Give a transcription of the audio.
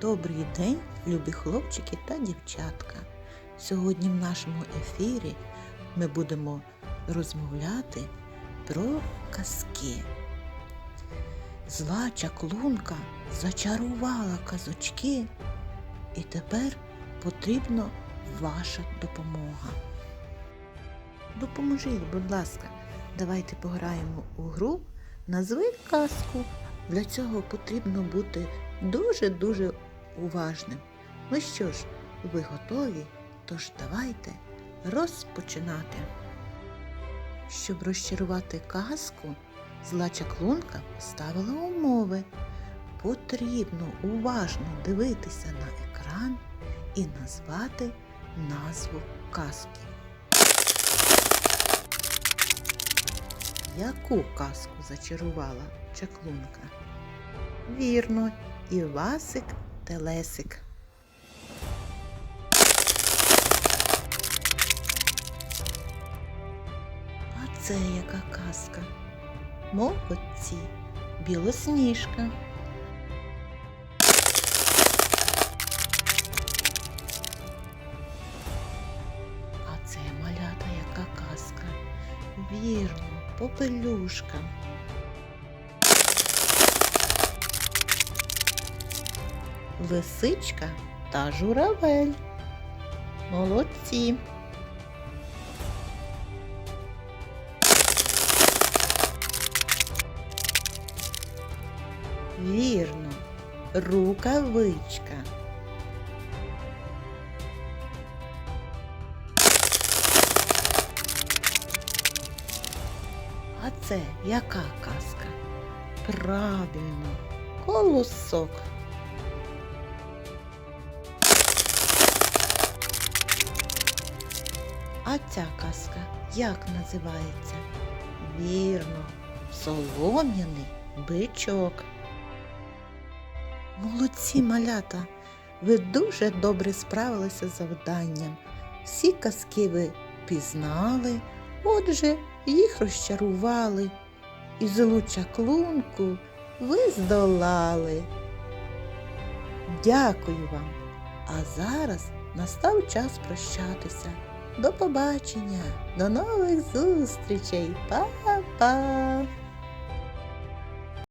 Добрий день, любі хлопчики та дівчатка. Сьогодні в нашому ефірі ми будемо розмовляти про казки. Зла чаклунка зачарувала казочки, і тепер потрібна ваша допомога. Допоможіть, будь ласка, давайте пограємо у гру Назви казку. Для цього потрібно бути дуже-дуже уважним. Ну що ж, ви готові? Тож давайте розпочинати. Щоб розчарувати казку, зла чаклунка поставила умови. Потрібно уважно дивитися на екран і назвати назву казки. Яку казку зачарувала чаклунка? Вірно, Івасик Телесик. А це яка казка? Молодці, білосніжка. А це малята яка казка? Вірно, попелюшка. Лисичка та журавель. Молодці. Вірно, рукавичка. А це яка казка? Правильно, колосок. А ця казка як називається? Вірно, солом'яний бичок. Молодці малята! Ви дуже добре справилися з завданням. Всі казки ви пізнали, отже, їх розчарували. І злу чаклунку ви здолали. Дякую вам. А зараз настав час прощатися. До побачення, до нових зустрічей, Па-па!